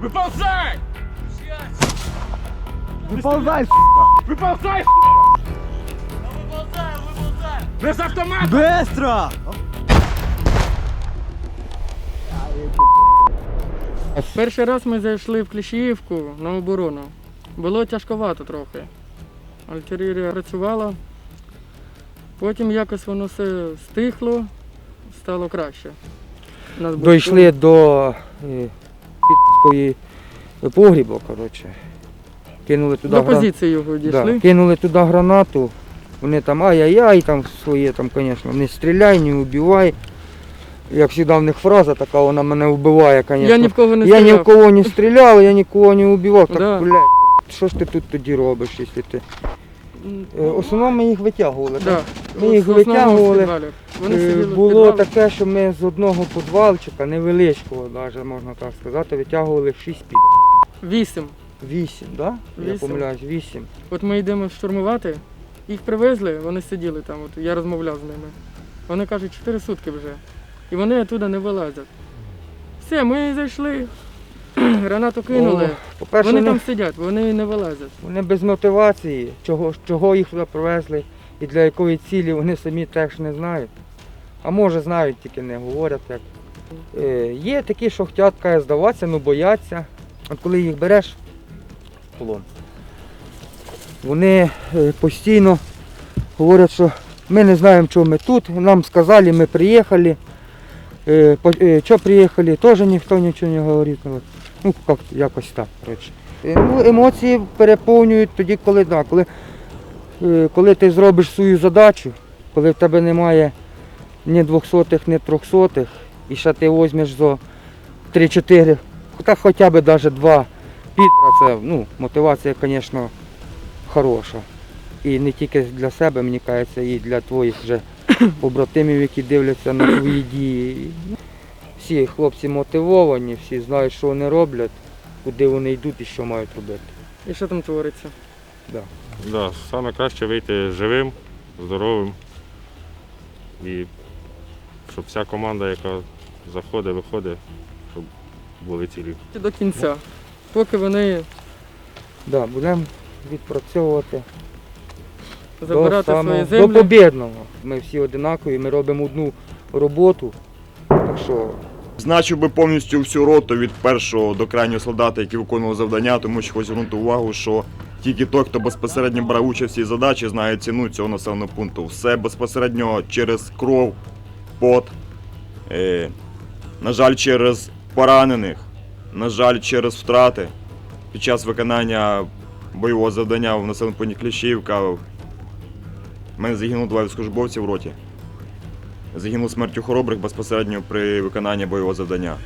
Виползай! Виползай, Виползай! Без автомата! Быстро! Перший раз ми зайшли в Кліщіївку на оборону. Було тяжковато трохи. Артилерія працювала. Потім якось воно все стихло, стало краще. Нас було- Дійшли до підської погріба, коротше. Кинули туди До позиції його дійшли. Да, кинули туди гранату. Вони там ай-яй-яй, там своє, там, звісно, не стріляй, не убивай. Як завжди в них фраза така, вона мене вбиває, звісно. Я ні в кого не Я ні стріляв. в кого не стріляв, я нікого не убивав. Так, Да. блядь, що ж ти тут тоді робиш, якщо ти. Е, В основному ми їх витягували. Да. Ми їх витягували. Вони Е, сиділи в Було таке, що ми з одного підвалчика, невеличкого, навіть можна так сказати, витягували 6 під. Вісім. 8, так? Да? Я Вісім. помиляюсь, 8. От ми йдемо штурмувати, їх привезли, вони сиділи там, от я розмовляв з ними. Вони кажуть, 4 сутки вже. І вони оттуда не вилазять. Все, ми зайшли, гранату кинули. О, По-перше, вони вони, там сидять, вони не вилазять. вони без мотивації, чого, чого їх туди привезли і для якої цілі вони самі теж не знають. А може знають, тільки не говорять як. Е, є такі, що хочуть каже, здаватися, але бояться. От коли їх береш в полон, вони е, постійно говорять, що ми не знаємо, чого ми тут. Нам сказали, ми приїхали. Е, е, Що приїхали, теж ніхто нічого не говорить. Ну, Ну, як, якось так. коротше. Ну, емоції переповнюють тоді, коли, да, коли, коли ти зробиш свою задачу, коли в тебе немає ні двохсотих, ні трьохсотих, і ще ти візьмеш за 3-4, та хоча б навіть два підра, це ну, мотивація, звісно, хороша. І не тільки для себе, мені кажеться, і для твоїх вже побратимів, які дивляться на твої дії. Всі хлопці мотивовані, всі знають, що вони роблять, куди вони йдуть і що мають робити. І що там твориться? Да, саме краще вийти живим, здоровим. І щоб вся команда, яка заходить, виходить, щоб були цілі. До кінця. Поки вони Да, будемо відпрацьовувати забирати до, самого- свої до землі. побідного. Ми всі одинакові, ми робимо одну роботу. Так що Значив би повністю всю роту від першого до крайнього солдата, який виконував завдання, тому що хочу звернути увагу, що тільки той, хто безпосередньо брав участь в цій задачі, знає ціну цього населеного пункту. Все безпосередньо через кров, пот, е, на жаль, через поранених, на жаль, через втрати під час виконання бойового завдання в населеному пункті Кліщівка. В мене загинуло два військовослужбовці в роті. Загинули смертю хоробрих безпосередньо при виконанні бойового завдання.